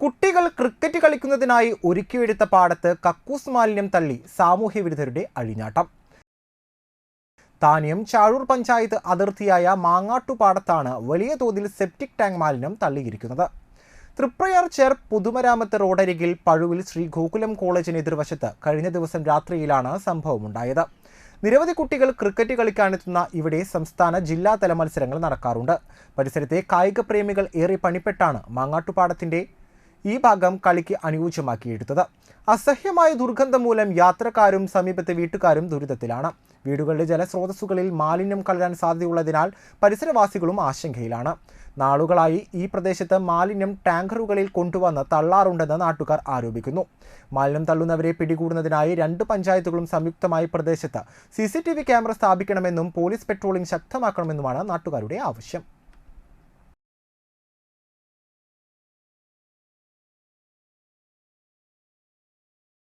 കുട്ടികൾ ക്രിക്കറ്റ് കളിക്കുന്നതിനായി ഒരുക്കിയെടുത്ത പാടത്ത് കക്കൂസ് മാലിന്യം തള്ളി സാമൂഹ്യ വിരുദ്ധരുടെ അഴിഞ്ഞാട്ടം. താനിയം ചാഴൂർ പഞ്ചായത്ത് അതിർത്തിയായ മാങ്ങാട്ടുപാടത്താണ് വലിയ തോതിൽ സെപ്റ്റിക് ടാങ്ക് മാലിന്യം തള്ളിയിരിക്കുന്നത്. തൃപ്രയാർ ചേർ പുതുമരാമത്ത് റോഡരികിൽ പഴുവിൽ ശ്രീ ഗോകുലം കോളേജിന് എതിർവശത്ത് കഴിഞ്ഞ ദിവസം രാത്രിയിലാണ് സംഭവമുണ്ടായത്. നിരവധി കുട്ടികൾ ക്രിക്കറ്റ് കളിക്കാനെത്തുന്ന ഇവിടെ സംസ്ഥാന ജില്ലാതല മത്സരങ്ങൾ നടക്കാറുണ്ട്. പരിസരത്തെ കായിക പ്രേമികൾ ഏറെ പണിപ്പെട്ടാണ് മാങ്ങാട്ടുപാടത്തിന്റെ ഈ ഭാഗം കളിക്ക് അനുയോജ്യമാക്കിയെടുത്തത്. അസഹ്യമായ ദുർഗന്ധം മൂലം യാത്രക്കാരും സമീപത്തെ വീട്ടുകാരും ദുരിതത്തിലാണ്. വീടുകളുടെ ജലസ്രോതസ്സുകളിൽ മാലിന്യം കലരാൻ സാധ്യതയുള്ളതിനാൽ പരിസരവാസികളും ആശങ്കയിലാണ്. നാളുകളായി ഈ പ്രദേശത്ത് മാലിന്യം ടാങ്കറുകളിൽ കൊണ്ടുവന്ന് തള്ളാറുണ്ടെന്ന് നാട്ടുകാർ ആരോപിക്കുന്നു. മാലിന്യം തള്ളുന്നവരെ പിടികൂടുന്നതിനായി രണ്ട് പഞ്ചായത്തുകളും സംയുക്തമായി പ്രദേശത്ത് സി ക്യാമറ സ്ഥാപിക്കണമെന്നും പോലീസ് പെട്രോളിംഗ് ശക്തമാക്കണമെന്നുമാണ് നാട്ടുകാരുടെ ആവശ്യം.